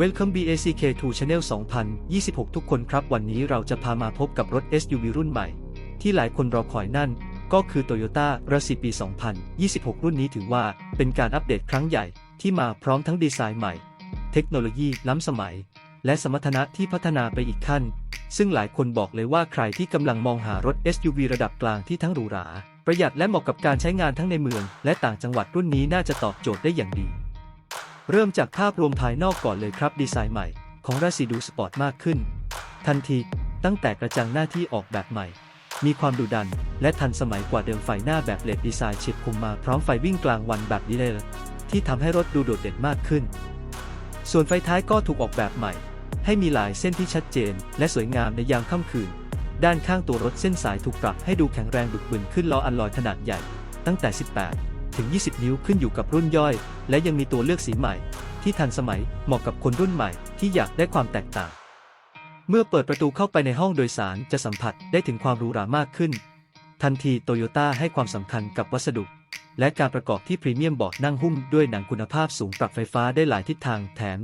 Welcome BACK to Channel 2026 ทุกคนครับ วันนี้เราจะพามาพบกับรถ SUV รุ่นใหม่ ที่หลายคนรอคอยนั่น ก็คือ Toyota r a c ปี 2026 รุ่นนี้ถือว่าเป็นการอัปเดตครั้งใหญ่ที่มาพร้อมทั้งดีไซน์ใหม่ เทคโนโลยีล้ำสมัย และสมรรถนะที่พัฒนาไปอีกขั้น ซึ่งหลายคนบอกเลยว่าใครที่กำลังมองหารถ SUV ระดับกลางที่ทั้งหรูหรา ประหยัดและเหมาะกับการใช้งานทั้งในเมือง และต่างจังหวัดรุ่นนี้น่าจะตอบโจทย์ได้อย่างดี เริ่มจากภาพรวมภายนอกก่อนเลยครับ ดีไซน์ใหม่ ของราศีดูสปอร์ตมากขึ้น ทันทีตั้งแต่กระจังหน้าที่ออกแบบใหม่ มีความดุดัน และทันสมัยกว่าเดิมไฟหน้าแบบเลดดีไซน์เฉียบคมมาพร้อมไฟวิ่งกลางวันแบบนี้เลยที่ทำให้รถดูโดดเด่นมากขึ้น ส่วนไฟท้ายก็ถูกออกแบบใหม่ ให้มีลายเส้นที่ชัดเจน และสวยงามในยามค่ำคืน ด้านข้างตัวรถเส้นสายถูกปรับให้ดูแข็งแรงบึกบึนขึ้นล้ออัลลอยขนาดใหญ่ ตั้งแต่ 18 ถึง 20 นิ้วขึ้นอยู่กับรุ่นย่อย และยังมีตัวเลือกสีใหม่ ที่ทันสมัยเหมาะกับคนรุ่นใหม่ที่อยากได้ความแตกต่าง เมื่อเปิดประตูเข้าไปในห้องโดยสารจะสัมผัสได้ถึงความหรูหรามากขึ้น ทันทีโตโยต้าให้ความสำคัญกับวัสดุ และการประกอบที่พรีเมียมเบาะนั่งหุ้มด้วยหนังคุณภาพสูงปรับไฟฟ้าได้หลายทิศทางแถม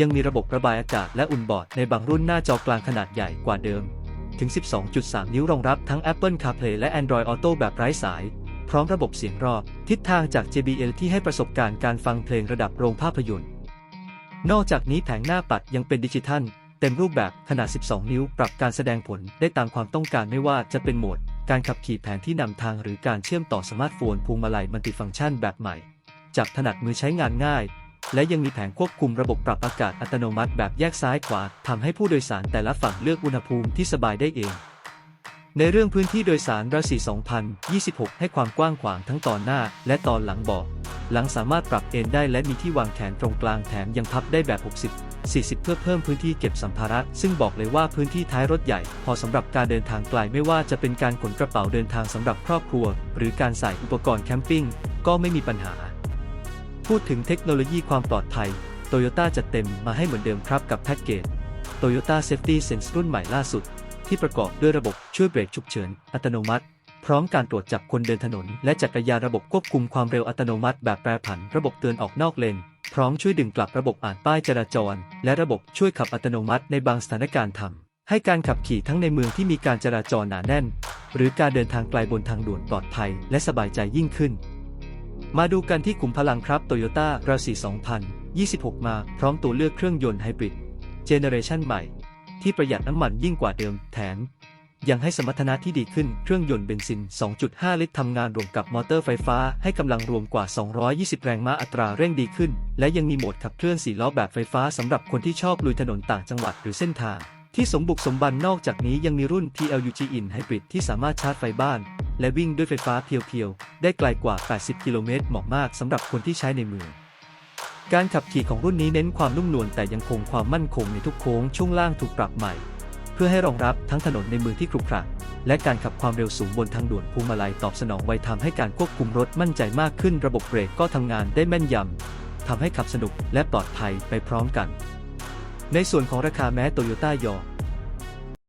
ยังมีระบบระบายอากาศและอุ่นเบาะในบางรุ่นหน้าจอกลางขนาดใหญ่กว่าเดิมถึง 12.3 นิ้วรองรับทั้ง Apple CarPlay และ Android Auto แบบไร้สาย พร้อมระบบเสียงรอบ ทิศทางจาก JBL ที่ให้ประสบการณ์การฟังเพลงระดับโรงภาพยนตร์ นอกจากนี้แผงหน้าปัดยังเป็นดิจิทัล เต็มรูปแบบขนาด 12 นิ้ว ปรับการแสดงผลได้ตามความต้องการไม่ว่าจะเป็นโหมด การขับขี่แผนที่นำทางหรือการเชื่อมต่อสมาร์ทโฟนพวงมาลัยมัลติฟังก์ชันแบบใหม่จับถนัดมือใช้งานง่าย และยังมีแผงควบคุมระบบปรับอากาศอัตโนมัติแบบแยกซ้ายขวาทำให้ผู้โดยสารแต่ละฝั่งเลือกอุณหภูมิที่สบายได้เอง ในเรื่องพื้นที่โดยสารราศี2026 ให้ความกว้างขวางทั้งตอนหน้า และตอนหลังเบาะหลังสามารถปรับเอนได้และมีที่วางแขนตรงกลางแถมยังพับได้แบบ 60 40 เพื่อเพิ่มพื้นที่เก็บสัมภาระ ซึ่งบอกเลยว่าพื้นที่ท้ายรถใหญ่ พอสำหรับการเดินทางไกลไม่ว่าจะเป็นการขนกระเป๋าเดินทางสำหรับครอบครัว หรือการใส่อุปกรณ์แคมปิ้งก็ไม่มีปัญหา พูดถึงเทคโนโลยีความปลอดภัยโตโยต้าจัดเต็มมาให้เหมือนเดิมครับกับแพ็กเกจ Toyota Safety Sense รุ่นใหม่ล่าสุด ที่ประกอบด้วยระบบช่วยเบรกฉุกเฉิน อัตโนมัติ พร้อมการตรวจจับคนเดินถนน และจักรยานระบบควบคุมความเร็วอัตโนมัติแบบแปรผัน ระบบเตือนออกนอกเลน พร้อมช่วยดึงกลับระบบอ่านป้ายจราจร และระบบช่วยขับอัตโนมัติในบางสถานการณ์ทำให้การขับขี่ทั้งในเมืองที่มีการจราจรหนาแน่น หรือการเดินทางไกลบนทางด่วนปลอดภัย และสบายใจยิ่งขึ้น มาดูกันที่ขุมพลังครับ Toyota r a c 2026 มาพร้อมตัวเลือกเครื่องยนต์ไฮบริดเจเนอเรชันใหม่ ที่ประหยัดน้ำมันยิ่งกว่าเดิม แถม ยังให้สมรรถนะที่ดีขึ้นเครื่องยนต์เบนซิน 2.5 ลิตรทำงานรวมกับมอเตอร์ไฟฟ้าให้กำลังรวมกว่า 220 แรงม้าอัตราเร่งดีขึ้น และยังมีโหมดขับเคลื่อน4ล้อแบบไฟฟ้าสำหรับคนที่ชอบลุยถนนต่างจังหวัดหรือเส้นทางที่สมบุกสมบันนอกจากนี้ยังมีรุ่น TLUG In Hybrid ที่สามารถชาร์จไฟบ้าน และวิ่งด้วยไฟฟ้าเพียวๆ ได้ไกลกว่า 80 กิโลเมตร เหมาะมากสำหรับคนที่ใช้ในเมือง การขับขี่ของรุ่นนี้เน้นความนุ่มนวลแต่ยังคงความมั่นคงในทุกโค้งช่วงล่างถูกปรับใหม่ เพื่อให้รองรับทั้งถนนในเมืองที่ขรุขระและการขับความเร็วสูงบนทางด่วนพวงมาลัยตอบสนองไวทำให้การควบคุมรถมั่นใจมากขึ้นระบบเบรกก็ทำงานได้แม่นยำทำให้ขับสนุกและปลอดภัยไปพร้อมกัน ในส่วนของราคาแม้โตโยต้ายอ